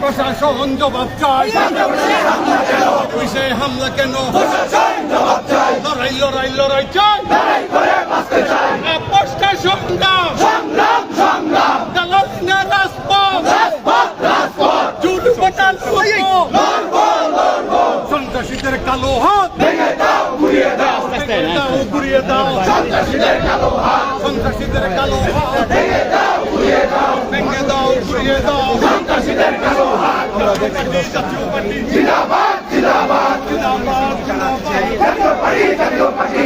প্রশাসন জবাব চাই। পুলিশে হামলা কেন? লড়াই লড়াই লড়াই চাই। প্রশাসন না রাজপথ। জুট বাটাল সন্ত্রাসীদের কালো হাত। সন্ত্রাসীদের কালো হাত। সন্ত্রাসীদের কালো হাত। দাও ঘুরিয়ে দাও সন্ত্রাসীদের কালো হাত জাতীয় পার্টি জিন্দাবাদ জিন্দাবাদ জিন্দাবাদ জাতীয় পার্টি জাতীয় পার্টি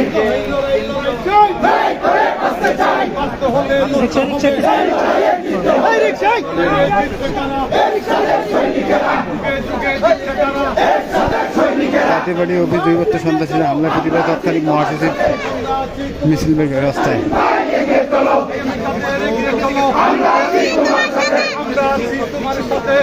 সন্ত্রাসীরা হামলা প্রতিবাদ তাৎক্ষণিক মহাসচিব মিছিল বের করে রাস্তায় আমরা আছি তোমার সাথে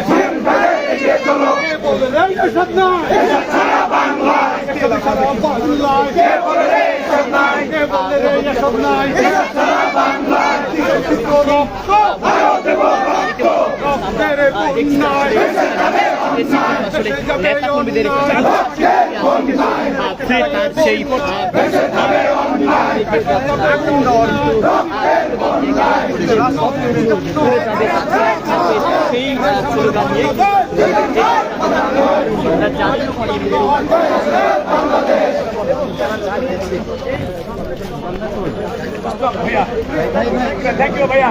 সেই সেই স্লোগান নিয়ে জাতীয় থ্যাংক ইউ ভাইয়া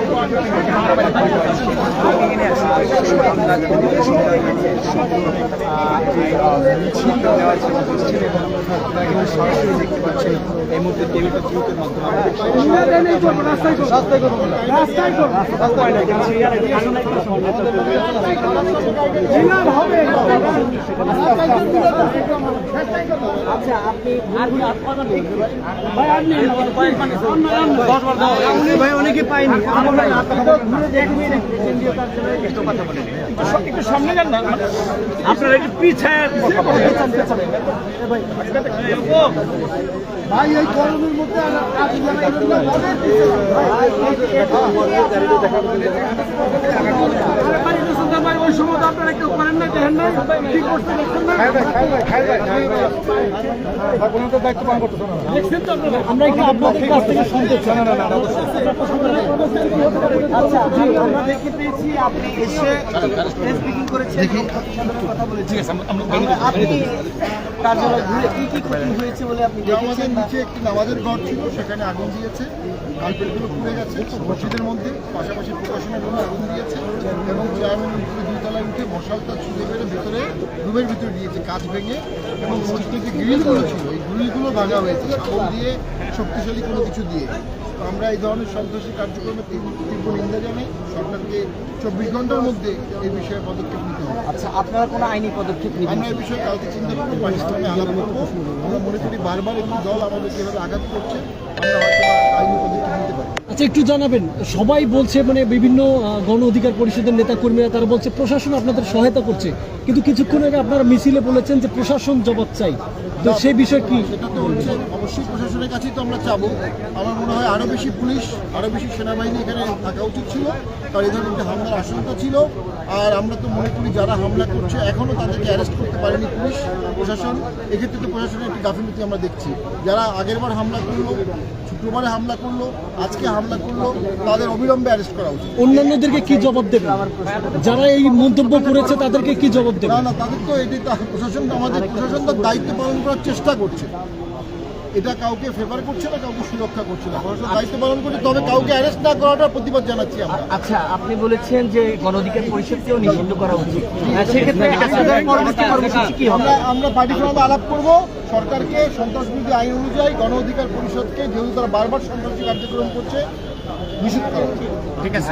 মিছিল দেওয়ার জন্য বসছেন এবং আপনারা কিন্তু সরাসরি দেখতে পাচ্ছেন এই মুহূর্তে টেবিল গ্রুপের মাধ্যমে আচ্ছা আপনি ভাই অনেকে পাইনি না আপনারা না না না না আমরা একটু আপনাদের কাছ থেকে শুনতে চাই আচ্ছা আমরা দেখতে পেয়েছি আপনি এসে স্পিকিং করেছেন কথা বলেছেন। আপনি কার্যালয় ঘুরে কি কি ক্ষতি হয়েছে বলে আপনি আমাদের নিচে একটি নামাজের ঘর ছিল সেখানে আগুন দিয়েছে কার্পেটগুলো পুড়ে গেছে মসজিদের মধ্যে পাশাপাশি প্রকাশনের জন্য আগুন দিয়েছে এবং চেয়ারম্যান উপরে দুই তলায় উঠে মশালটা ছুঁড়ে বেড়ে ভেতরে রুমের ভিতরে দিয়েছে কাজ ভেঙে এবং মসজিদের যে গ্রিলগুলো ছিল এই গ্রিলগুলো ভাঙা হয়েছে দিয়ে শক্তিশালী কোনো কিছু দিয়ে। তো আমরা এই ধরনের সন্ত্রাসী কার্যক্রমে তীব্র নিন্দা জানাই। সরকারকে চব্বিশ ঘণ্টার মধ্যে এই বিষয়ে পদক্ষেপ নিতে হবে। আচ্ছা আপনারা কোনো আইনি পদক্ষেপ নেবেন আমরা এই বিষয়ে কালকে চিন্তা করব পাকিস্তানে আলাপ করব। আমরা মনে করি বারবার একটি দল আমাদের যেভাবে আঘাত করছে। আমরা হয়তো আইনি পদক্ষেপ আচ্ছা একটু জানাবেন। সবাই বলছে মানে বিভিন্ন গণ অধিকার পরিষদের নেতা কর্মীরা তারা বলছে প্রশাসন আপনাদের সহায়তা করছে। কিন্তু কিছুক্ষণ আগে আপনারা মিছিলে বলেছেন যে প্রশাসন জবাব চাই। তো সেই বিষয়ে কি সেটা তো অবশ্যই প্রশাসনের কাছেই তো আমরা চাবো। আমার মনে হয় আরও বেশি পুলিশ আরও বেশি সেনাবাহিনী এখানে থাকা উচিত ছিল। কারণ এই ধরনের হামলার আশঙ্কা ছিল। আর আমরা তো মনে করি যারা হামলা করছে এখনও তাদেরকে অ্যারেস্ট করতে পারেনি পুলিশ প্রশাসন। এক্ষেত্রে তো প্রশাসনের একটি গাফিলতি আমরা দেখছি। যারা আগেরবার হামলা করল শুক্রবারে হামলা করল আজকে হামলা করল তাদের অবিলম্বে অ্যারেস্ট করা উচিত। অন্যান্যদেরকে কি জবাব দেবে যারা এই মন্তব্য করেছে তাদেরকে কি জবাব দেবে না না তাদের তো এটি প্রশাসন আমাদের প্রশাসন তার দায়িত্ব পালন করার চেষ্টা করছে। এটা কাউকে ফেভার করছে না কাউকে সুরক্ষা করছে না প্রশাসন দায়িত্ব পালন করছে তবে কাউকে অ্যারেস্ট না করাটার প্রতিবাদ জানাচ্ছি আমরা আচ্ছা আপনি বলেছেন যে গণ অধিকার পরিষদকেও নিষিদ্ধ করা উচিত আহ, সেক্ষেত্রে আপনাদের পরবর্তী কর্মসূচি কি হবে আমরা আমরা পার্টির সঙ্গে আলাপ করব সরকারকে সন্ত্রাস বিরোধী আইন অনুযায়ী গণ অধিকার পরিষদকে যেহেতু তারা বারবার সন্ত্রাসী কার্যক্রম করছে নিষিদ্ধ করা উচিত। ঠিক আছে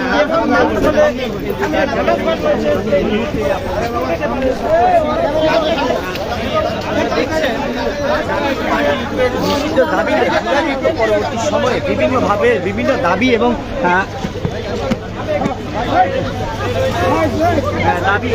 দাবিতে পরবর্তী সময়ে বিভিন্নভাবে বিভিন্ন দাবি এবং দাবি